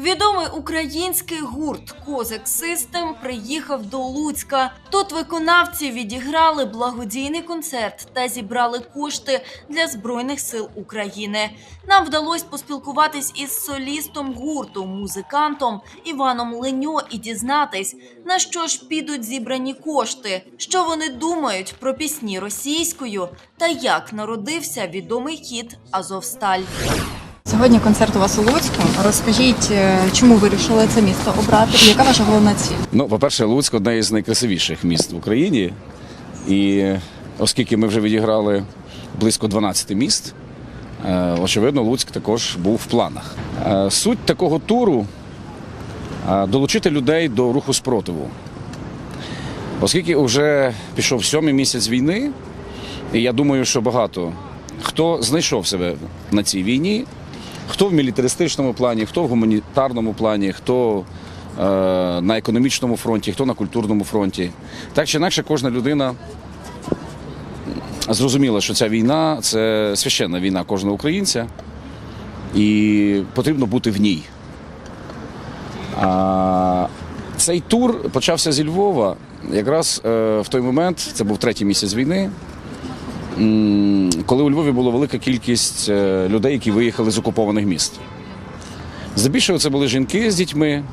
Відомий український гурт Козак Систем приїхав до Луцька. Тут виконавці відіграли благодійний концерт та зібрали кошти для збройних сил України. Нам вдалося поспілкуватись із солістом гурту, музикантом Іваном Леньо і дізнатись, на що ж підуть зібрані кошти, що вони думають про пісні російською та як народився відомий хіт Азовсталь. Сьогодні концерт у вас у Луцьку. Розкажіть, е, чому ви вирішили це місто обрати і яка ваша головна ціль? Ну, по-перше, Луцьк одне із найкрасивіших міст в Україні. І оскільки ми вже відіграли близько 12 міст, е, очевидно, Луцьк також був в планах. Е, Суть такого туру долучити людей до руху спротиву. Оскільки вже пішов сьомий місяць війни, і я думаю, що багато хто знайшов себе на цій війні, хто в мілітаристичному плані, хто в гуманітарному плані, хто е, на економічному фронті, хто на культурному фронті. Так чи інакше, кожна людина зрозуміла, що ця війна це священна війна кожного українця, і потрібно бути в ній. А, цей тур почався зі Львова. Якраз е, в той момент, це був третій місяць війни, коли у Львові була велика кількість е, людей, які виїхали з окупованих міст. Здебільшого це були жінки з дітьми,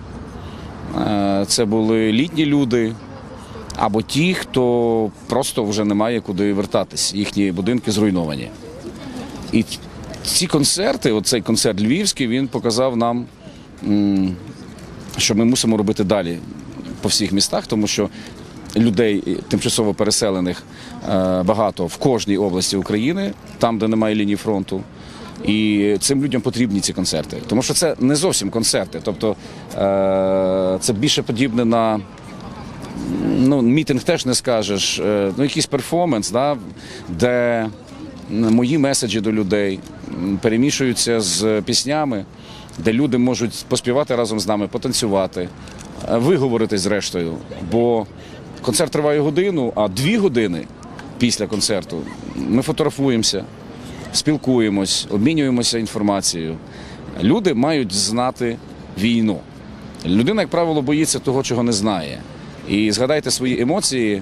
е, це були літні люди, або ті, хто просто вже не має куди вертатись, їхні будинки зруйновані. І ці концерти, оцей концерт львівський, він показав нам, що ми мусимо робити далі по всіх містах, тому що людей тимчасово переселених е, багато в кожній області України, там, де немає лінії фронту. І цим людям потрібні ці концерти, тому що це не зовсім концерти. Тобто е, це більше подібне на ну, мітинг теж не скажеш, е, ну, якийсь перформанс, да, де мої меседжі до людей перемішуються з піснями, де люди можуть поспівати разом з нами, потанцювати, виговоритись зрештою. Бо концерт триває годину, а дві години після концерту ми фотографуємося, спілкуємось, обмінюємося інформацією. Люди мають знати війну. Людина, як правило, боїться того, чого не знає. І згадайте свої емоції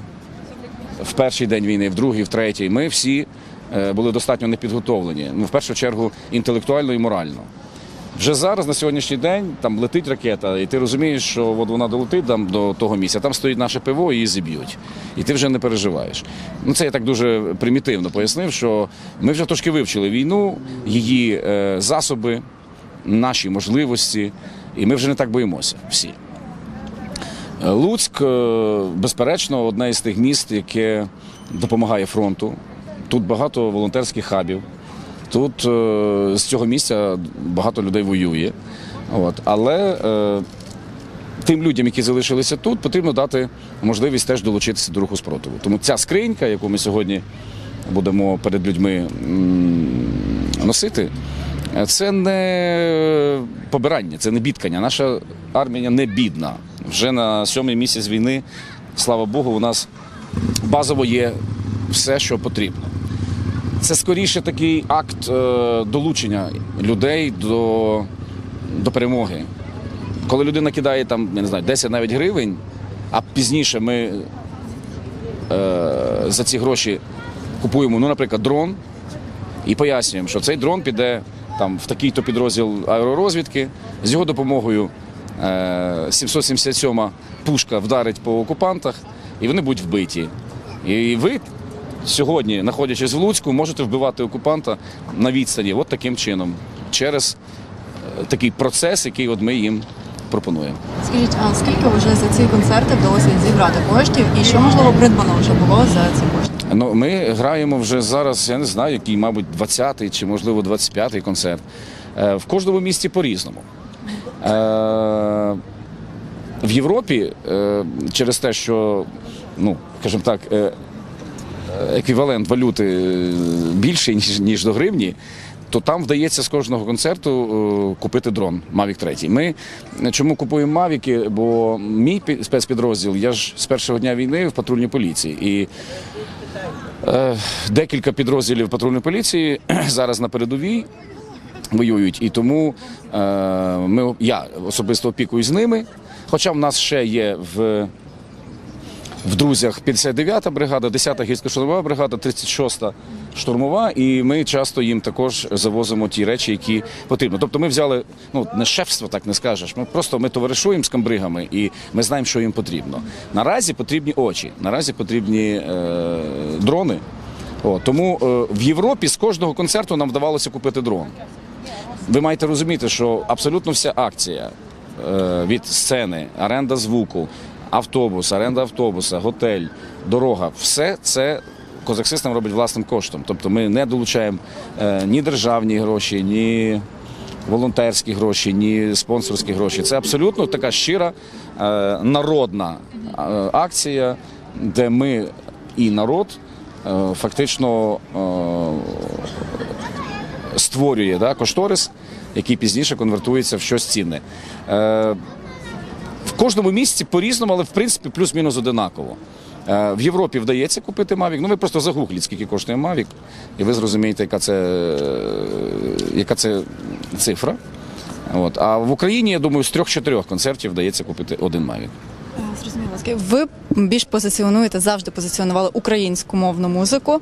в перший день війни, в другий, в третій. Ми всі е, були достатньо непідготовлені. Ну, в першу чергу, інтелектуально і морально. Вже зараз, на сьогоднішній день, там летить ракета, і ти розумієш, що от вона долетить там до того місця, там стоїть наше ПВО і її зіб'ють. І ти вже не переживаєш. Ну це я так дуже примітивно пояснив, що ми вже трошки вивчили війну, її е, засоби, наші можливості, і ми вже не так боїмося всі. Е, Луцьк, е, безперечно, одне із тих міст, яке допомагає фронту. Тут багато волонтерських хабів. Тут е, з цього місця багато людей воює. От. Але е, тим людям, які залишилися тут, потрібно дати можливість теж долучитися до руху спротиву. Тому ця скринька, яку ми сьогодні будемо перед людьми носити, це не побирання, це не бідкання. Наша армія не бідна. Вже на сьомий місяць війни, слава Богу, у нас базово є все, що потрібно. Це скоріше такий акт е, долучення людей до, до перемоги. Коли людина кидає там, я не знаю, 10 навіть гривень, а пізніше ми е, за ці гроші купуємо, ну, наприклад, дрон і пояснюємо, що цей дрон піде там в такий-то підрозділ аеророзвідки. З його допомогою е, 777 пушка вдарить по окупантах, і вони будуть вбиті. І ви сьогодні, знаходячись в Луцьку, можете вбивати окупанта на відстані, от таким чином, через е, такий процес, який от ми їм пропонуємо. Скажіть, а скільки вже за ці концерти вдалося зібрати коштів і що можливо придбано вже було за ці кошти? Ну, ми граємо вже зараз, я не знаю, який, мабуть, 20-й чи, можливо, 25-й концерт. Е, В кожному місті по-різному. Е, В Європі через те, що, ну, скажімо так, еквівалент валюти е, більший, ніж, ніж до гривні, то там вдається з кожного концерту е, купити дрон Mavic 3. Ми чому купуємо Мавіки? Бо мій спецпідрозділ, я ж з першого дня війни в патрульній поліції. І Е, Декілька підрозділів патрульної поліції зараз на передовій. воюють. І тому ми, я особисто опікуюсь з ними. Хоча в нас ще є в, в друзях 59-та бригада, 10-та гірсько-штурмова бригада, 36-та штурмова, і ми часто їм також завозимо ті речі, які потрібно. Тобто ми взяли ну не шефство, так не скажеш. Ми просто ми товаришуємо з камбригами і ми знаємо, що їм потрібно. Наразі потрібні очі, наразі потрібні е, дрони. О, тому е, в Європі з кожного концерту нам вдавалося купити дрон. Ви маєте розуміти, що абсолютно вся акція е, від сцени, оренда звуку, автобус, оренда автобуса, готель, дорога все це Козак Систем робить власним коштом. Тобто ми не долучаємо е, ні державні гроші, ні волонтерські гроші, ні спонсорські гроші. Це абсолютно така щира е, народна е, акція, де ми і народ фактично. створює да, кошторис, який пізніше конвертується в щось цінне. Е, в кожному місці по-різному, але в принципі плюс-мінус одинаково. Е, в Європі вдається купити Mavic. Ну ви просто загугліть, скільки коштує Mavic, і ви зрозумієте, яка це, е, яка це цифра. От. А в Україні, я думаю, з трьох-чотирьох концертів вдається купити один Mavic. Зрозуміло. Ви більш позиціонуєте, завжди позиціонували українську мовну музику.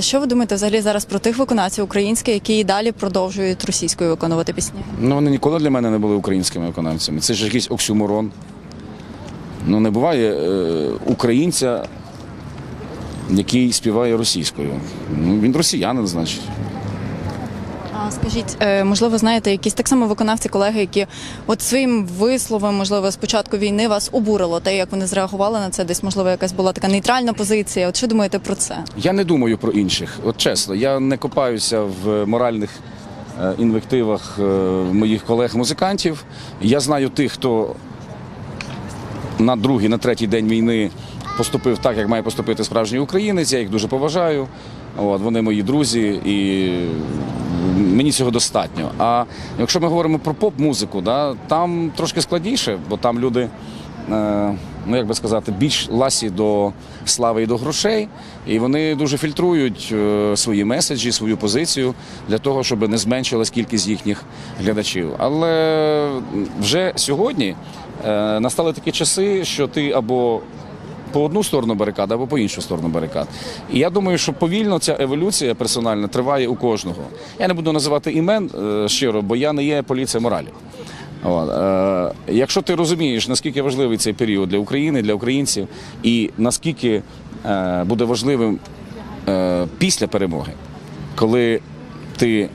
Що ви думаєте взагалі зараз про тих виконавців українських, які і далі продовжують російською виконувати пісні? Ну, вони ніколи для мене не були українськими виконавцями. Це ж якийсь оксюморон. Ну, не буває е, українця, який співає російською. Ну, він росіянин, значить. А скажіть, е, можливо, знаєте, якісь так само виконавці, колеги, які от своїм висловом, можливо, з початку війни вас обурило, те, як вони зреагували на це, десь можливо якась була така нейтральна позиція. От що думаєте про це? Я не думаю про інших. От чесно, я не копаюся в моральних е, інвективах моїх колег-музикантів. Я знаю тих, хто на другий, на третій день війни поступив так, як має поступити справжній українець. Я їх дуже поважаю. От, вони мої друзі, і мені цього достатньо. А якщо ми говоримо про поп-музику, да, там трошки складніше, бо там люди. е, Ну, як би сказати, більш ласі до слави і до грошей, і вони дуже фільтрують е, свої меседжі, свою позицію для того, щоб не зменшилась кількість їхніх глядачів. Але вже сьогодні настали такі часи, що ти або по одну сторону барикад, або по іншу сторону барикад. І я думаю, що повільно ця еволюція персональна триває у кожного. Я не буду називати імен е, щиро, бо я не є поліція моралі. Е, якщо ти розумієш, наскільки важливий цей період для України, для українців, і наскільки е, буде важливим е, після перемоги, коли ти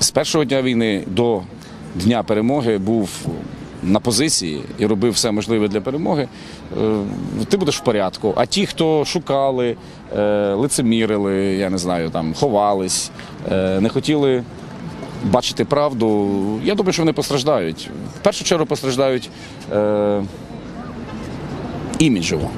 з першого дня війни до дня перемоги був на позиції і робив все можливе для перемоги, е, ти будеш в порядку. А ті, хто шукали, е, лицемірили, я не знаю, там ховались, е, не хотіли бачити правду, я думаю, що вони постраждають. В першу чергу постраждають іміджево.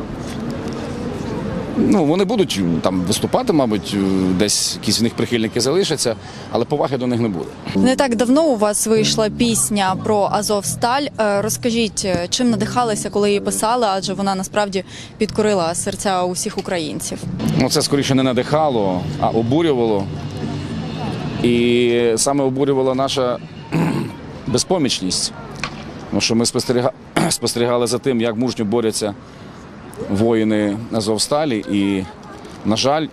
Ну, вони будуть там виступати, мабуть, е, десь якісь в них прихильники залишаться, але поваги до них не буде. Не так давно у вас вийшла пісня про Азовсталь. Е, Розкажіть, е, чим надихалися, коли її писали, адже вона насправді підкорила серця усіх українців. Ну, це скоріше не надихало, а обурювало. І саме обурювала наша безпомічність. Тому що ми спостерігали за тим, як мужньо борються воїни Азовсталі, і, на жаль,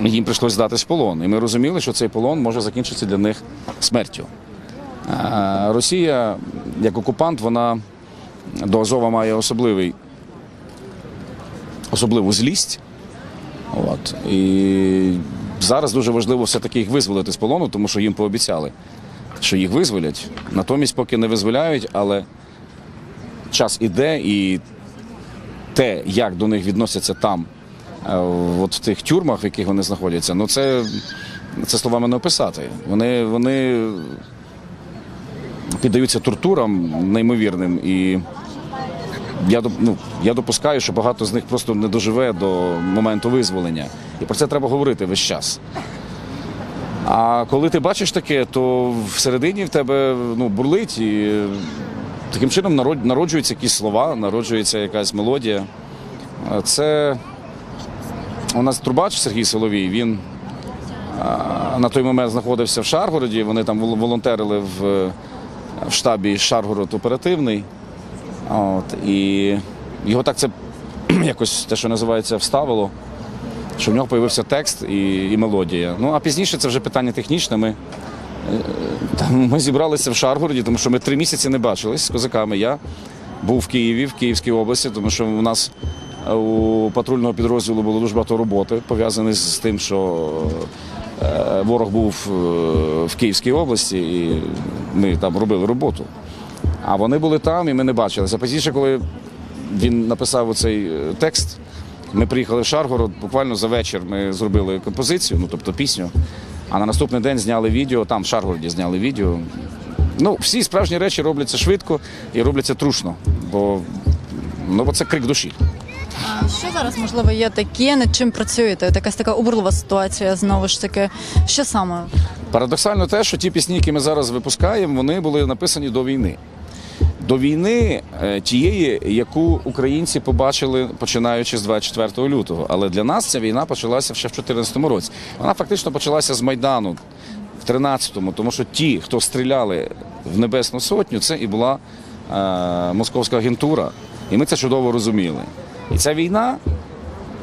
їм прийшлося здатись в полон. І ми розуміли, що цей полон може закінчитися для них смертю. Росія, як окупант, вона до Азова має особливий, особливу злість. От. І зараз дуже важливо все-таки їх визволити з полону, тому що їм пообіцяли, що їх визволять. Натомість, поки не визволяють, але час іде, і те, як до них відносяться там, е, от в тих тюрмах, в яких вони знаходяться, ну це, це словами не описати. Вони, вони піддаються тортурам неймовірним і. Я ну, я допускаю, що багато з них просто не доживе до моменту визволення. І про це треба говорити весь час. А коли ти бачиш таке, то всередині в тебе ну, бурлить і таким чином народжуються якісь слова, народжується якась мелодія. Це у нас трубач Сергій Соловій, він на той момент знаходився в Шаргороді. Вони там вол- волонтерили в, штабі Шаргород оперативний. От, і його так це якось те, що називається, вставило, що в нього з'явився текст і, і мелодія. Ну а пізніше це вже питання технічне. Ми, ми зібралися в Шаргороді, тому що ми три місяці не бачились з козаками. Я був в Києві, в Київській області, тому що у нас е, у патрульного підрозділу було дуже багато роботи, пов'язаної з тим, що е, ворог був е, в Київській області, і ми там робили роботу. А вони були там, і ми не бачилися. Пізніше, коли він написав оцей е, текст, ми приїхали в Шаргород. Буквально за вечір ми зробили композицію, ну тобто пісню. А на наступний день зняли відео, там в Шаргороді зняли відео. Ну, всі справжні речі робляться швидко і робляться трушно, бо, ну, бо це крик душі. А що зараз можливо є таке, над чим працюєте? От Якась така обурлива ситуація знову ж таки. Що саме? Парадоксально те, що ті пісні, які ми зараз випускаємо, вони були написані до війни. До війни е, тієї, яку українці побачили починаючи з 24 лютого. Але для нас ця війна почалася ще в 2014 році. Вона фактично почалася з Майдану в 13-му, тому що ті, хто стріляли в Небесну Сотню, це і була е, московська агентура. І ми це чудово розуміли. І ця війна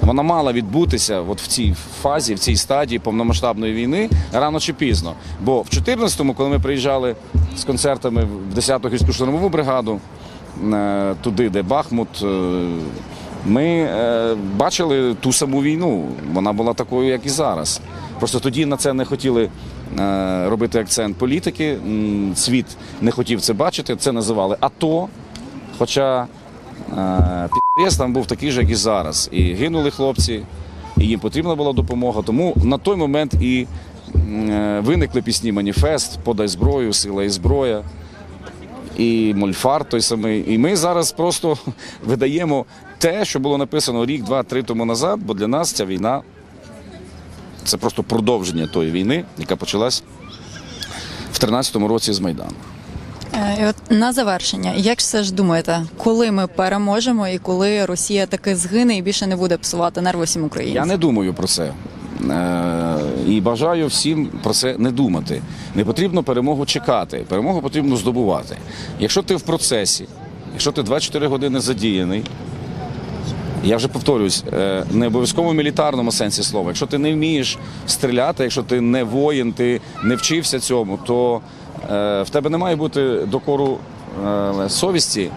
вона мала відбутися от в цій фазі, в цій стадії повномасштабної війни рано чи пізно. Бо в 14-му, коли ми приїжджали з концертами в 10-ту гірську штурмову бригаду, е, туди, де Бахмут, е, ми е, бачили ту саму війну. Вона була такою, як і зараз. Просто тоді на це не хотіли робити акцент політики. Світ не хотів це бачити. Це називали АТО. Хоча е, там був такий же, як і зараз. І гинули хлопці, і їм потрібна була допомога. Тому на той момент і е, виникли пісні Маніфест, Подай зброю, Сила і зброя. І Мольфар той самий. І ми зараз просто видаємо те, що було написано рік, два, три тому назад, бо для нас ця війна це просто продовження тої війни, яка почалась в 13-му році з Майдану. Е, І от на завершення, як все ж думаєте, коли ми переможемо і коли Росія таки згине і більше не буде псувати нерви всім Я не думаю про це. Е, І бажаю всім про це не думати. Не потрібно перемогу чекати, перемогу потрібно здобувати. Якщо ти в процесі, якщо ти 24 години задіяний, я вже повторюсь, е, не обов'язково в мілітарному сенсі слова. Якщо ти не вмієш стріляти, якщо ти не воїн, ти не вчився цьому, то в тебе не має бути докору е, совісті.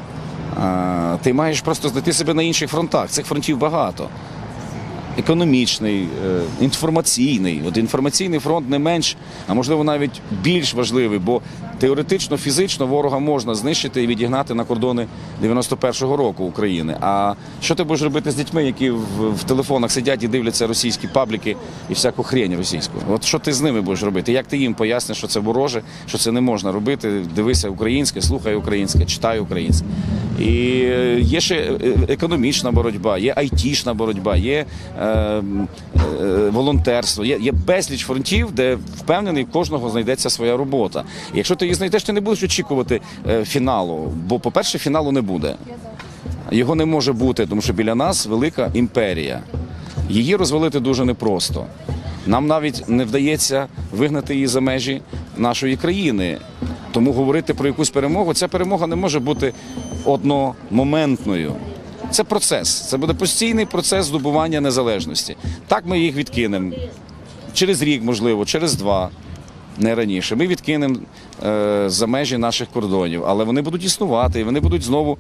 Е, Ти маєш просто знайти себе на інших фронтах. Цих фронтів багато економічний, е, інформаційний. От інформаційний фронт не менш, а можливо навіть більш важливий, бо теоретично, фізично ворога можна знищити і відігнати на кордони 91-го року України. А що ти будеш робити з дітьми, які в, телефонах сидять і дивляться російські пабліки і всяку хрень російську? От що ти з ними будеш робити? Як ти їм поясниш, що це вороже, що це не можна робити? Дивися українське, слухай українське, читай українське. І є ще е, економічна боротьба, є айтішна боротьба, є е, е, волонтерство, є, є безліч фронтів, де впевнений, в кожного знайдеться своя робота. І якщо ти її знайдеш, ти не будеш очікувати е, фіналу. Бо, по-перше, фіналу не буде. Його не може бути, тому що біля нас велика імперія. Її розвалити дуже непросто. Нам навіть не вдається вигнати її за межі нашої країни. Тому говорити про якусь перемогу, ця перемога не може бути одномоментною. Це процес. Це буде постійний процес здобування незалежності. Так ми їх відкинемо через рік, можливо, через два. Не раніше. Ми відкинемо е, за межі наших кордонів, але вони будуть існувати, і вони будуть знову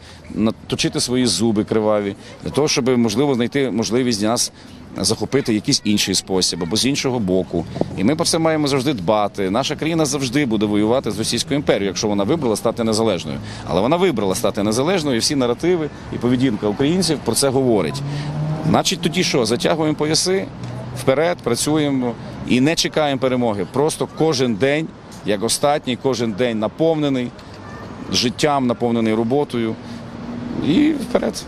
точити свої зуби криваві для того, щоб можливо знайти можливість нас захопити якийсь інший спосіб або з іншого боку. І ми про це маємо завжди дбати. Наша країна завжди буде воювати з Російською імперією, якщо вона вибрала стати незалежною. Але вона вибрала стати незалежною, і всі наративи і поведінка українців про це говорить. Значить, тоді що? Затягуємо пояси вперед, працюємо і не чекаємо перемоги. Просто кожен день, як остатній, кожен день наповнений життям, наповнений роботою. І вперед.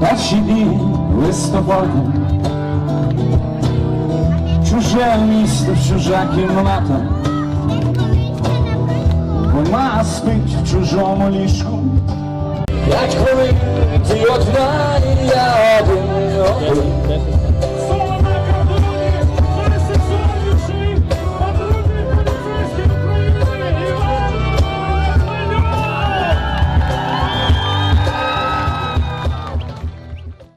Перші дні листопада, чуже місто, чужа кімната, Сама спить в чужому ліжку. П'ять хвилин, ти одна і я один.